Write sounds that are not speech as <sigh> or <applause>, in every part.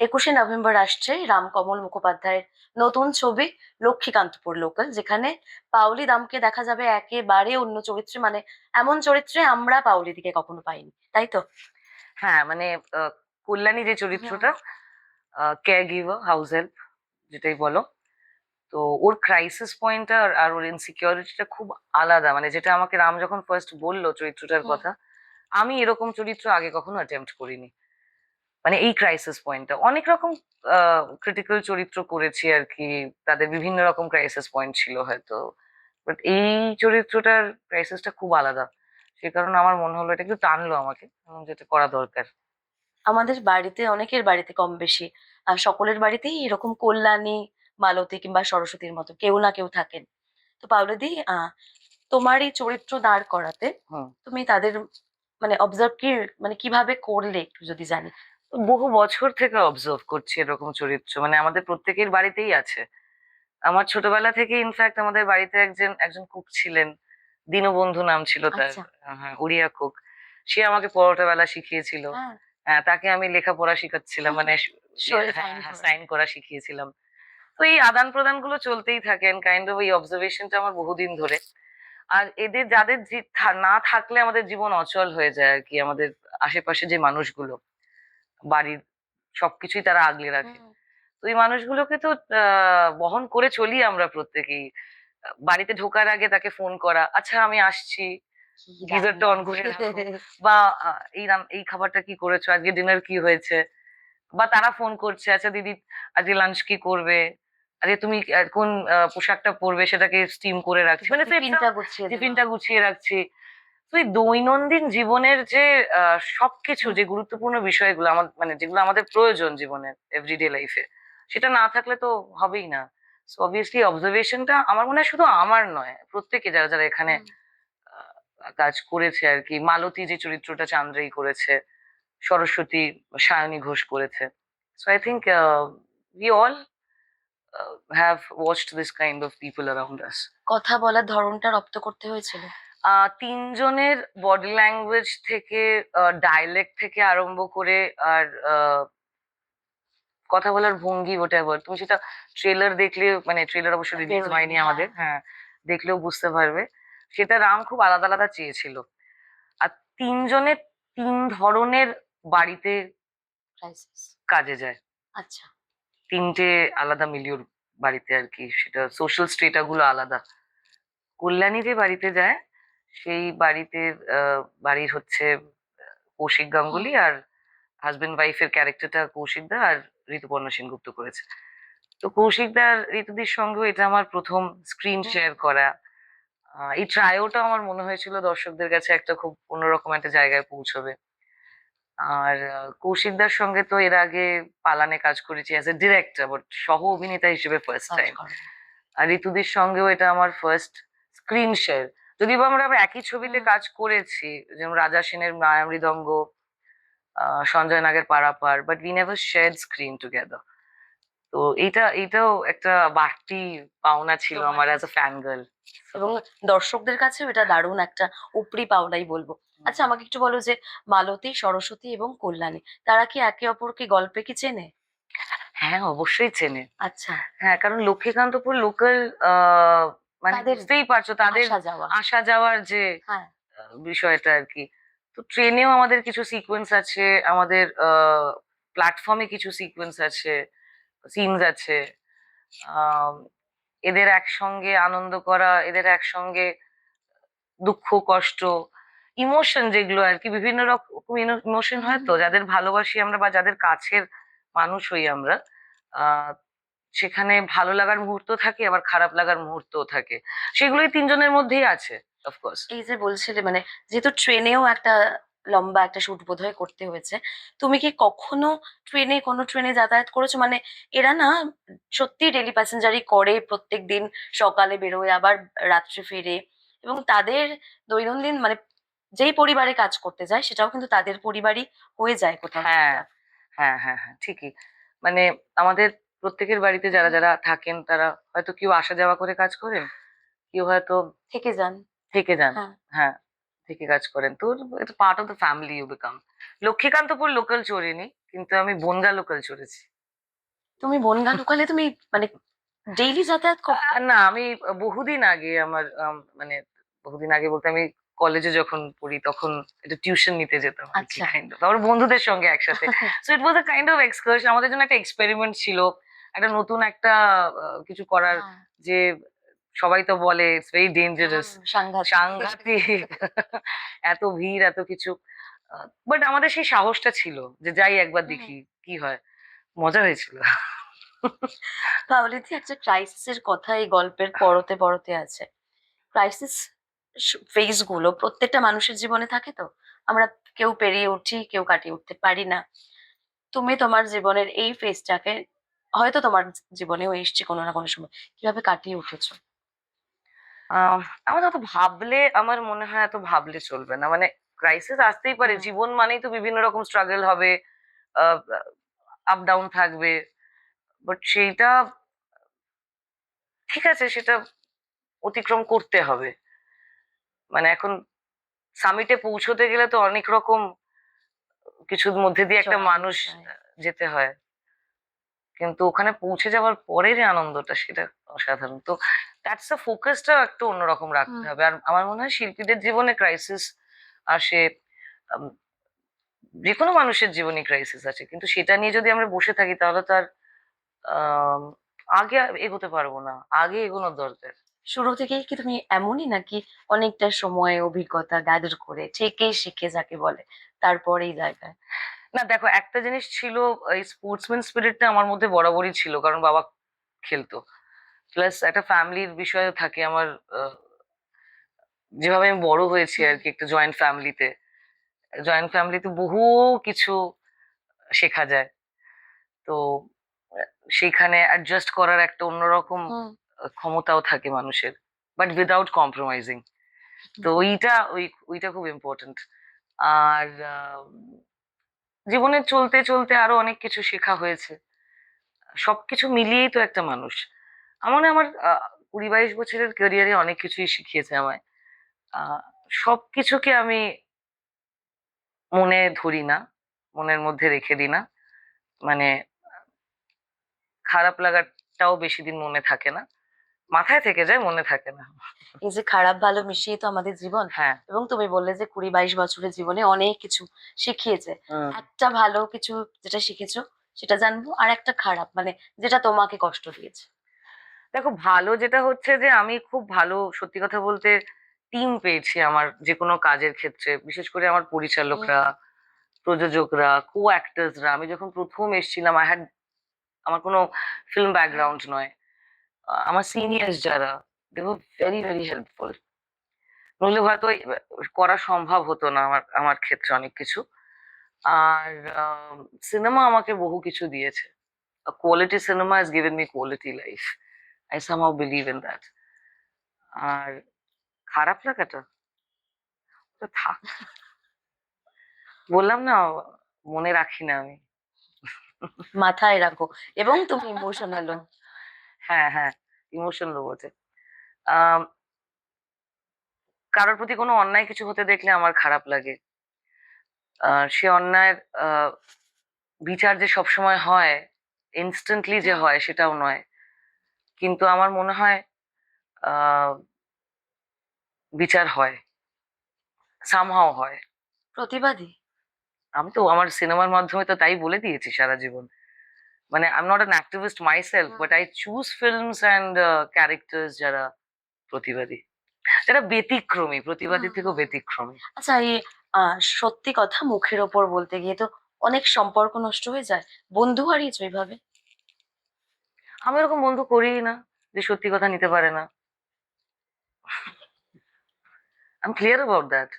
একুশে নভেম্বর আসছে রামকমল মুখোপাধ্যায়ের নতুন ছবি লক্ষ্মীকান্তপুর লোকাল যেখানে পাওলি দামকে দেখা যাবে একেবারে অন্য চরিত্রে মানে এমন চরিত্রে আমরা পাওলি দিকে কখনো পাইনি তাই তো? হ্যাঁ মানে কল্যাণী যে চরিত্রটা কেয়ার গিভার হাউস হেল্প যেটাই বলো তো ওর ক্রাইসিস পয়েন্টটা আর ওর ইনসিকিউরিটিটা খুব আলাদা মানে যেটা আমাকে রাম যখন ফার্স্ট বলল চরিত্রটার কথা আমি এরকম চরিত্র আগে কখনো অ্যাটেম্প্ট করিনি। মানে এই ক্রাইসিস পয়েন্টটা অনেক রকম ক্রিটিক্যাল চরিত্র করেছি আর কি। তাদের বিভিন্ন রকম ক্রাইসিস পয়েন্ট ছিল হয়তো। বাট এই চরিত্রটার ক্রাইসিসটা খুব আলাদা। সে কারণে আমার মনে হলো এটা একটু টানলো আমাকে। এবং যেটা করা দরকার। আমাদের বাড়িতে অনেকের বাড়িতে কম বেশি। আর সকলের বাড়িতেই এরকম কল্যাণী মালতী কিংবা সরস্বতীর মতো কেউ না কেউ থাকেন। তো পাউলিদি তোমার এই চরিত্র দাঁড় করাতে। তুমি তাদের মানে অবজার্ভ কি মানে কীভাবে করলে একটু যদি জানি। বহু বছর থেকে অবজার্ভ করছি এরকম চরিত্র। মানে আমাদের প্রত্যেকের বাড়িতেই আছে। আমার ছোটবেলা থেকে ইনফ্যাক্ট আমাদের বাড়িতে একজন একজন কুক ছিলেন। দীনবন্ধু নাম ছিল তার। আচ্ছা। হ্যাঁ উড়িয়া কুক সে আমাকে পরোটা বেলা শিখিয়েছিল। হ্যাঁ হ্যাঁ তাকে আমি লেখাপড়া শিখাচ্ছিলাম। মানে <laughs> সই sign করা। সাইন করা শিখিয়েছিলাম। তো এই আদান প্রদানগুলো চলতেই থাকেন কাইন্ড অফ এই অবজারভেশনটা আমার বহুদিন ধরে। আর এদের যাদের না থাকলে আমাদের জীবন অচল হয়ে যায় আর কি। আমাদের আশেপাশে যে মানুষগুলো। বাড়ির সবকিছুই তারা আগলে রাখে। তো এই মানুষগুলোকে তো বহন করে চলি আমরা প্রত্যেকেই। বাড়িতে ঢোকার আগে তাকে ফোন করা আচ্ছা আমি আসছি। গিজারটা অন করে বা এই এই খাবারটা কি করেছ? আজকে ডিনার কি হয়েছে? বা তারা ফোন করছে আচ্ছা দিদি আজকে লাঞ্চ কি করবে? আজকে তুমি কোন পোশাকটা পরবে সেটাকে স্টিম করে রাখছি। মানে টিফিনটা গুছিয়ে রাখছি। তো এই দৈনন্দিন জীবনের যে সবকিছু যে গুরুত্বপূর্ণ বিষয়গুলো আমার মানে যেগুলো আমাদের প্রয়োজন জীবনের এভরিডে লাইফে সেটা না থাকলে তো হবেই না। সো অবভিয়াসলি অবজারভেশনটা আমার মনে হয় শুধু আমার নয় প্রত্যেকে যারা যারা এখানে কাজ করেছে আর কি মালতী যে চরিত্রটা চান্দ্রেই করেছে সরস্বতী সায়নী ঘোষ করেছে। So I think we all have watched this kind of people around us কথা বলার ধরনটা রপ্ত করতে হয়েছিল। তিনজনের বডি ল্যাঙ্গুয়েজ থেকে ডায়ালেক্ট থেকে আরম্ভ করে আর কথা বলার ভঙ্গি ওটা তুমি সেটা ট্রেলার দেখলে মানে ট্রেলার অবশ্যই রিলিজ হয়নি হ্যাঁ। আমাদের হ্যাঁ। দেখলেও বুঝতে পারবে। সেটা রাম খুব আলাদা আলাদা চেয়েছিল। আর তিনজনের তিন ধরনের বাড়িতে কাজে যায়। আচ্ছা। তিনটে আলাদা মিলিয়র বাড়িতে আর কি। সেটা সোশ্যাল স্টেটা গুলো আলাদা। কল্যাণী যে বাড়িতে যায় সেই বাড়িতে বাড়ির হচ্ছে কৌশিক গাঙ্গুলি আর হাজবেন্ড ওয়াইফের ক্যারেক্টারটা কৌশিক দা আর ঋতুপর্ণা সেনগুপ্ত করেছে। তো কৌশিক দা আর ঋতুদির সঙ্গেও এটা আমার প্রথম স্ক্রিন শেয়ার করা। এই ট্রায়োটা আমার মনে হয়েছিল দর্শকদের কাছে একটা খুব অন্যরকম একটা জায়গায় পৌঁছবে। আর কৌশিকদার সঙ্গে তো এর আগে পালানে কাজ করেছি অ্যাজ এ ডিরেক্টর বাট সহ অভিনেতা হিসেবে ফার্স্ট টাইম। আর ঋতুদির সঙ্গেও এটা আমার ফার্স্ট স্ক্রিন শেয়ার যদিও বা আমরা একই ছবিতে। কাজ করেছি যেমন রাজা সেনের মায়া মৃদঙ্গ সঞ্জয় নাগের পারাপার but we never share screen together তো এইটা এইটাও একটা বাড়তি পাওনা ছিল আমার অ্যাজ এ ফ্যান গার্ল এবং দর্শকদের কাছেও এটা দারুণ একটা উপরি পাওনাই বলব। আচ্ছা আমাকে একটু বলো যে মালতী সরস্বতী এবং কল্যাণী তারা কি একে অপরকে গল্পে কি চেনে? হ্যাঁ অবশ্যই চেনে। আচ্ছা। হ্যাঁ কারণ লক্ষ্মীকান্তপুর লোকাল মানে বুঝতেই পারছ তাদের আসা যাওয়ার যে হ্যাঁ। বিষয়টা আর কি। তো ট্রেনেও আমাদের কিছু সিকোয়েন্স আছে আমাদের প্ল্যাটফর্মে কিছু সিকোয়েন্স আছে সিনস আছে। এদের একসঙ্গে আনন্দ করা এদের একসঙ্গে দুঃখ কষ্ট ইমোশন যেগুলো আর কি বিভিন্ন রকম ইমোশন হয় তো যাদের ভালোবাসি আমরা বা যাদের কাছের মানুষ হই আমরা আহ সেখানে ভালো লাগার মুহূর্ত থাকে আবার খারাপ লাগার মুহূর্তও থাকে। সেগুলোই তিনজনের মধ্যেই আছে অফকোর্স এই যে বলছিলে মানে যেহেতু ট্রেনেও একটা লম্বা একটা শুট বোধহয় করতে হয়েছে তুমি কি কখনো ট্রেনে কোনো ট্রেনে যাতায়াত করেছ? মানে এরা না সত্যি ডেলি প্যাসেঞ্জারই করে প্রত্যেক দিন সকালে বেরোয় আবার রাত্রে ফেরে এবং তাদের দৈনন্দিন মানে যেই পরিবারে কাজ করতে যায় সেটাও কিন্তু তাদের পরিবারই হয়ে যায় কোথাও হ্যাঁ হ্যাঁ হ্যাঁ হ্যাঁ ঠিকই। মানে আমাদের প্রত্যেকের বাড়িতে যারা যারা থাকেন তারা হয়তো কেউ আসা যাওয়া করে কাজ করেন কেউ হয়তো থেকে যান। থেকে যান। হ্যাঁ। হ্যাঁ থেকে কাজ করেন। তো এটা part of the family you become Lakshmikantapur local চড়িনি কিন্তু আমি বনগা লোকাল চড়েছি। তুমি বনগা লোকালে তুমি মানে ডেইলি যাতায়াত করো না আমি বহুদিন আগে আমার মানে বহুদিন আগে বলতে আমি কলেজে যখন পড়ি তখন একটা টিউশন নিতে যেতাম আচ্ছা। আমার বন্ধুদের সঙ্গে একসাথে। So it was a kind of excursion আমাদের জন্য একটা এক্সপেরিমেন্ট ছিল। একটা নতুন একটা কিছু করার হ্যাঁ, যে সবাই তো বলে ইটস ভেরি ডেঞ্জারাস সাংঘাতিক। <laughs> এত ভিড় এত কিছু। বাট আমাদের সেই সাহসটা ছিল যে যাই একবার দেখি কি হয়। মজা হয়েছিল। পাওলিদি একটা ক্রাইসিসের কথা এই গল্পের পরতে পরতে আছে। ক্রাইসিস ফেজগুলো প্রত্যেকটা মানুষের জীবনে থাকে তো। আমরা কেউ পেরিয়ে উঠি কেউ কাটিয়ে উঠতে পারি না। তুমি তোমার জীবনের এই ফেজটাকে হয়তো তোমার জীবনেও এসছে কোনো না কোনো সময়। কীভাবে কাটিয়ে উঠেছো? আমার অত ভাবলে আমার মনে হয় এত ভাবলে চলবে না। মানে ক্রাইসিস আসতেই পারে। জীবন মানেই তো বিভিন্ন রকম স্ট্রাগল হবে আপ ডাউন থাকবে। বাট সেইটা ঠিক আছে সেটা অতিক্রম করতে হবে। মানে এখন সামিটে পৌঁছতে গেলে তো অনেক রকম কিছুর মধ্যে দিয়ে একটা মানুষ যেতে হয়। কিন্তু ওখানে পৌঁছে যাওয়ার পরে যে আনন্দটা সেটা অসাধারণ। তো দ্যাটস দ্য ফোকাসটা একটু অন্যরকম রাখতে হবে। আর আমার মনে হয় শিল্পীদের জীবনে ক্রাইসিস আসে যে কোনো মানুষের জীবনে ক্রাইসিস আছে কিন্তু সেটা নিয়ে যদি আমরা বসে থাকি তাহলে তার আগে এগোতে পারব না। আগে এগোনোর দরকার। শুরু থেকেই কি তুমি এমনই নাকি অনেকটা সময় অভিজ্ঞতা গ্যাদার করে থেকেই শিখে যাকে বলে তারপরেই জায়গায়? না দেখো একটা জিনিস ছিল এই স্পোর্টসম্যান স্পিরিটটা আমার মধ্যে বরাবরই ছিল কারণ বাবা খেলতো। প্লাস একটা ফ্যামিলির বিষয়ও থাকে আমার যেভাবে আমি বড় হয়েছি আর কি একটা জয়েন্ট ফ্যামিলিতে জয়েন্ট ফ্যামিলিতে বহু কিছু শেখা যায়। তো আহ, সেইখানে অ্যাডজাস্ট করার একটা অন্যরকম ক্ষমতাও থাকে মানুষের বাট উইদাউট কম্প্রোমাইজিং তো ওইটা ওই ওইটা খুব ইম্পর্টেন্ট আর জীবনে চলতে চলতে আরও অনেক কিছু শেখা হয়েছে। সবকিছু মিলিয়েই তো একটা মানুষ। আমার আমার কুড়ি বাইশ বছরের ক্যারিয়ারে অনেক কিছুই শিখিয়েছে আমায়। আহ, সবকিছুকে আমি মনে ধরি না মনের মধ্যে রেখে দিই না। মানে খারাপ লাগাটাও বেশি দিন মনে থাকে না। মাথায় থেকে যায় মনে থাকে না। এই যে খারাপ ভালো মিশিয়ে তো আমাদের জীবন। হ্যাঁ। এবং তুমি বললে যে কুড়ি বাইশ বছরের জীবনে অনেক কিছু শিখিয়েছে। একটা ভালো কিছু যেটা শিখেছো সেটা জানব। আর একটা খারাপ মানে যেটা তোমাকে কষ্ট দিয়েছে। দেখো ভালো যেটা হচ্ছে যে আমি খুব ভালো সত্যি কথা বলতে টিম পেয়েছি আমার যে কোনো কাজের ক্ষেত্রে। বিশেষ করে আমার পরিচালকরা প্রযোজকরা কো অ্যাক্টার্সরা আমি যখন প্রথম এসেছিলাম আই হ্যাড আমার কোনো ফিল্ম ব্যাকগ্রাউন্ড নয়। আমার সিনিয়র্স যারা দে ভেরি ভেরি হেল্পফুল নইলে হয়তো করা সম্ভব হতো না আমার আমার ক্ষেত্রে অনেক কিছু। আর সিনেমা আমাকে বহু কিছু দিয়েছে। Quality cinema has given me quality life. I somehow believe in that আর, খারাপ লাগাটা? ওটা থাক। বললাম না, মনে রাখি না আমি। মাথায় রাখো। এবং তুমি ইমোশনালও হ্যাঁ হ্যাঁ ইমোশনাল বটে কারোর প্রতি কোনো অন্যায় কিছু হতে দেখলে আমার খারাপ লাগে। সে অন্যায়ের বিচার যে সবসময় হয় ইনস্ট্যান্টলি যে হয় সেটাও নয়। কিন্তু আমার মনে হয় আহ, বিচার হয়। সামহাও হয়। প্রতিবাদী? আমি তো আমার সিনেমার মাধ্যমে তো তাই বলে দিয়েছি সারা জীবন। মানে I am not an activist myself but I choose films and characters যারা প্রতিবাদী। যারা ব্যতিক্রমী প্রতিবাদী থেকেও। ব্যতিক্রমী। আচ্ছা এই সত্যি কথা মুখের ওপর বলতে গিয়ে তো অনেক সম্পর্ক নষ্ট হয়ে যায়। বন্ধু হারিয়েছো এইভাবে? আমি ওরকম বন্ধু করিই না যে সত্যি কথা নিতে পারে না। আই ক্লিয়ার অ্যাবাউট দ্যাট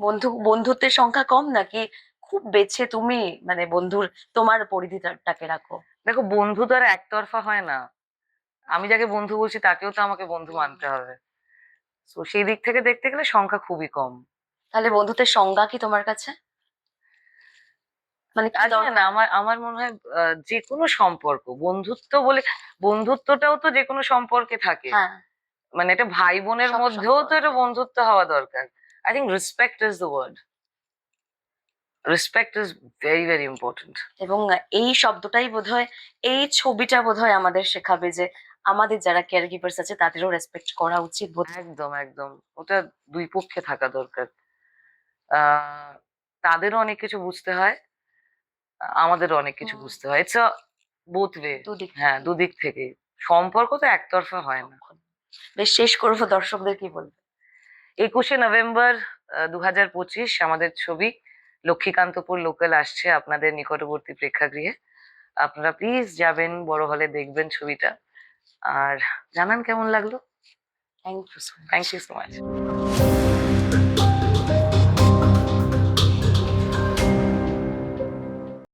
বন্ধু বন্ধুত্বের সংখ্যা কম নাকি খুব বেছে তুমি মানে বন্ধুর তোমার পরিধিটাকে রাখো। দেখো বন্ধু তো আর একতরফা হয় না। আমি যাকে বন্ধু বলছি তাকেও তো আমাকে বন্ধু মানতে হবে। তো সেই দিক থেকে দেখতে গেলে সংখ্যা খুবই কম। তাহলে বন্ধুত্বের সংজ্ঞা কি তোমার কাছে? মানে? না আমার আমার মনে হয় যে কোনো সম্পর্ক বন্ধুত্ব বলে বন্ধুত্বটাও তো যে কোনো সম্পর্কে থাকে। হ্যাঁ। মানে এটা ভাই বোনের মধ্যেও তো। এটা বন্ধুত্ব হওয়া দরকার। I think respect is the word. Respect is very very important. এবং এই শব্দটাই বোধহয় এই ছবিটা বোধহয় আমাদের শেখাবে যে আমাদের যারা কেয়ার গিভার্স আছে তাদেরও রেসপেক্ট করা উচিত একদম একদম। ওটা দুই পক্ষে থাকা দরকার। তাদেরও অনেক কিছু বুঝতে হয় আমাদেরও অনেক কিছু বুঝতে হয়। ইটস বোথ ওয়ে দুদিক হ্যাঁ দুদিক থেকে। সম্পর্ক তো একতরফা হয় না। বেশ শেষ করব দর্শকদের কি বলব? একুশে নভেম্বর দু হাজার পঁচিশ আমাদের ছবি। লক্ষ্মীকান্তপুর লোকাল আসছে আপনাদের নিকটবর্তী প্রেক্ষাগৃহে। আপনারা প্লিজ যাবেন বড় হলে দেখবেন ছবিটা। আর জানান কেমন লাগল? Thank you so thank you so much